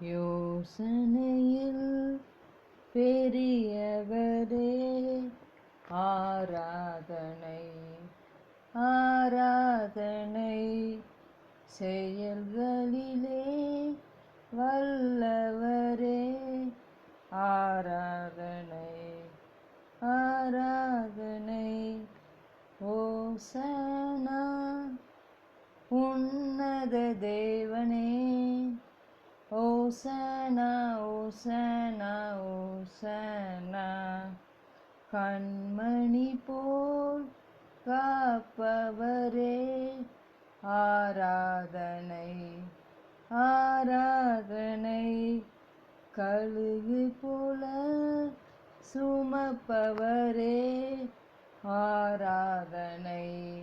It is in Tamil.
யோசனையில் பெரியவரே ஆராதனை ஆராதனை செயல்களிலே வல்லவரே ஆராதனை ஆராதனை ஓசனா உன்னத தேவனே. ஓசனா ஓசனா ஓசனா. கண்மணி போல் காப்பவரே ஆராதனை ஆராதனை. கழுகு போல சுமப்பவரே ஆராதனை. ஆராதனை